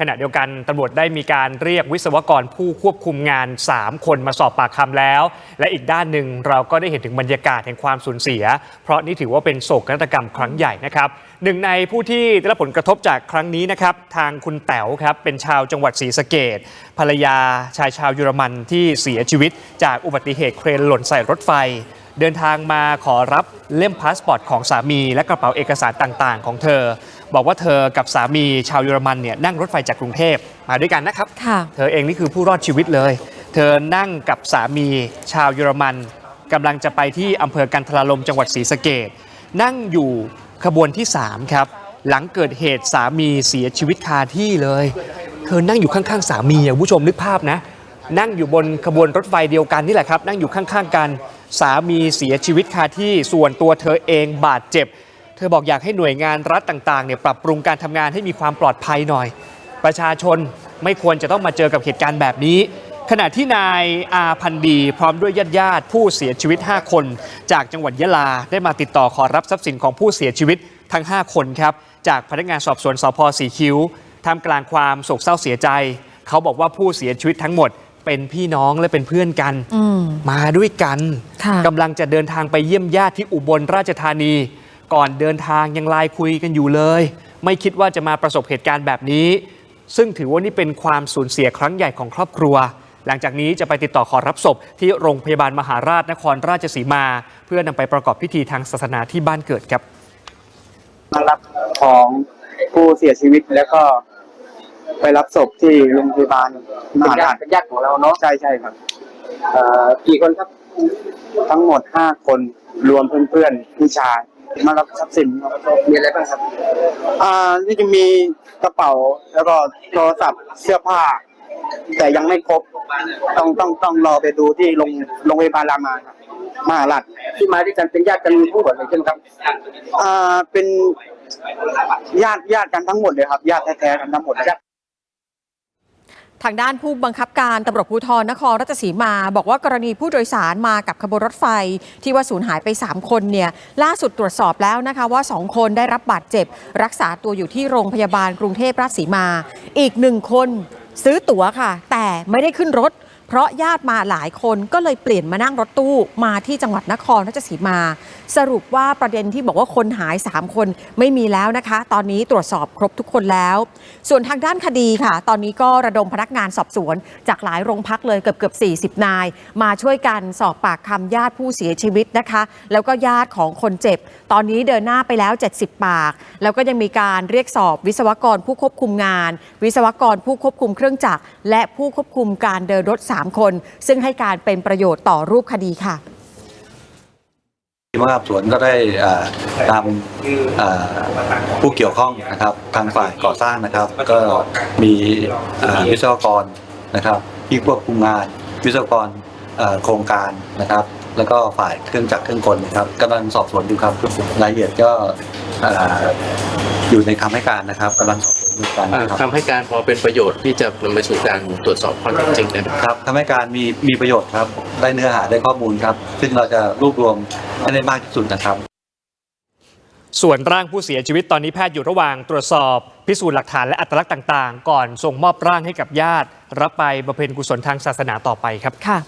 ขณะเดียวกันตำรวจได้มีการเรียกวิศวกรผู้ควบคุมงาน 3 คนมาสอบปากคำแล้ว และอีกด้านหนึ่งเราก็ได้เห็นถึงบรรยากาศแห่งความสูญเสีย เพราะนี่ถือว่าเป็นโศกนาฏกรรมครั้งใหญ่นะครับหนึ่งในผู้ที่ได้รับผลกระทบจากครั้งนี้นะครับทางคุณแต๋วครับเป็นชาวจังหวัดศรีสะเกดภรรยาชายชาวเยอรมันที่เสียชีวิต จากอุบัติเหตุเครนหล่นใส่รถไฟ เดินทางมาขอรับเล่มพาสปอร์ตของสามี และกระเป๋าเอกสารต่างๆ ของเธอ บอกว่าเธอกับสามีชาวเยอรมันเนี่ยนั่งรถไฟจากกรุงเทพมาด้วยกันนะครับ ค่ะ เธอเองนี่คือผู้รอดชีวิตเลย เธอนั่งกับสามีชาวเยอรมันกำลังจะไปที่อำเภอกันทราลมจังหวัดศรีสะเกดนั่งอยู่ขบวนที่ 3 ครับ หลังเกิดเหตุสามีเสียชีวิตคาที่เลย เธอนั่งอยู่ข้างๆ สามีอะคุณผู้ชมนึกภาพนะ นั่งอยู่บนขบวนรถไฟเดียวกันนี่แหละครับ นั่งอยู่ข้างๆกัน สามีเสียชีวิตคาที่ส่วนตัวเธอเองบาดเจ็บ เธอบอกอยากให้หน่วยงานรัฐต่างๆเนี่ยปรับปรุงการทำงานให้มีความปลอดภัยหน่อย ประชาชนไม่ควรจะต้องมาเจอกับเหตุการณ์แบบนี้ ขณะที่นายอาพันธ์ดีพร้อมด้วยญาติญาติๆผู้เสียชีวิต 5 คน จากจังหวัดยะลาได้มาติดต่อขอรับทรัพย์สินของผู้เสียชีวิตทั้ง 5 คนครับจากพนักงานสอบสวนสพสีคิ้วท่ามกลางความโศกเศร้าเสียใจ เขาบอกว่าผู้เสียชีวิตทั้งหมด เป็นพี่น้องและเป็นเพื่อนกันอืมมาด้วยกันค่ะกำลังจะเดินทางไปเยี่ยมญาติที่อุบลราชธานี ก่อนเดินทางยังไลน์คุยกันอยู่เลย ไม่คิดว่าจะมาประสบเหตุการณ์แบบนี้ ซึ่งถือว่านี่เป็นความสูญเสียครั้งใหญ่ของครอบครัว หลังจากนี้จะไปติดต่อขอรับศพที่โรงพยาบาลมหาราชนครราชสีมา เพื่อนำไปประกอบพิธีทางศาสนาที่บ้านเกิดครับมารับของผู้เสียชีวิตแล้วก็ ไปรับศพที่โรงพยาบาลมหาราชเป็นญาติของเราเนาะใช่ใช่ครับ เอ่อกี่คนครับทั้งหมดห้าคนรวมเพื่อนๆผู้ชายมารับทรัพย์สินครับมีอะไรบ้างครับอ่านี่จะมีกระเป๋าแล้วก็โทรศัพท์เสื้อผ้า แต่ยังไม่ครบต้องต้องต้องรอไปดูที่โรงโรงพยาบาลรามาครับมหาราชที่มาด้วยกันเป็นญาติกันทั้งหมดเลยใช่ไหมครับอ่าเป็นญาติญาติกันทั้งหมดเลยครับญาติแท้ๆกันทั้งหมดเลย ทางด้านผู้บังคับการตำรวจภูธรนครราชสีมา บอกว่ากรณีผู้โดยสารมากับขบวนรถไฟ ที่ว่าสูญหายไป 3 คนเนี่ยล่าสุดตรวจสอบแล้วนะคะว่า 2 คนได้รับบาดเจ็บ รักษาตัวอยู่ที่โรงพยาบาลกรุงเทพราชสีมา อีกหนึ่งคนซื้อตั๋วค่ะ แต่ไม่ได้ขึ้นรถ เพราะญาติมาหลายคนก็เลยเปลี่ยนมานั่งรถตู้มาที่จังหวัดนครราชสีมา สรุปว่าประเด็นที่บอกว่าคนหาย 3 คนไม่มีแล้วนะคะ ตอนนี้ตรวจสอบครบทุกคนแล้ว ส่วนทางด้านคดีค่ะ ตอนนี้ก็ระดมพนักงานสอบสวน จากหลายโรงพักเลยเกือบเกือบ40 นาย มาช่วยกันสอบปากคำญาติผู้เสียชีวิตนะคะ แล้วก็ญาติของคนเจ็บ ตอนนี้เดินหน้าไปแล้ว 70 ปาก แล้วก็ยังมีการเรียกสอบวิศวกรผู้ควบคุมงาน วิศวกรผู้ควบคุมเครื่องจักรและผู้ควบคุมการเดินรถ3 คน ซึ่งให้การเป็นประโยชน์ต่อรูปคดีค่ะทีมงานสอบสวนก็ได้ตามผู้เกี่ยวข้องนะครับ ทางฝ่ายก่อสร้างนะครับ ก็มีวิศวกรนะครับที่ควบคุมงานวิศวกรโครงการนะครับ แล้วก็ฝ่ายเครื่องจักรเครื่องกลนะครับกำลังสอบสวนอยู่ครับรายละเอียดก็อ่าอยู่ในคำให้การนะครับกำลังสอบ สวนอยู่กันอ่านะครับ คำให้การพอเป็นประโยชน์ที่จะนำไปสู่การตรวจสอบข้อเท็จจริงได้ไหมครับทำให้การมีมีประโยชน์ครับ ได้เนื้อหาได้ข้อมูลครับ ซึ่งเราจะรวบรวมให้ได้มากที่สุดนะครับ ส่วนร่างผู้เสียชีวิตตอนนี้แพทย์อยู่ระหว่างตรวจสอบ พิสูจน์หลักฐานและอัตลักษณ์ต่าง ๆ ก่อนส่งมอบร่างให้กับญาติ รับไปบำเพ็ญกุศลทางศาสนาต่อไปครับ ค่ะ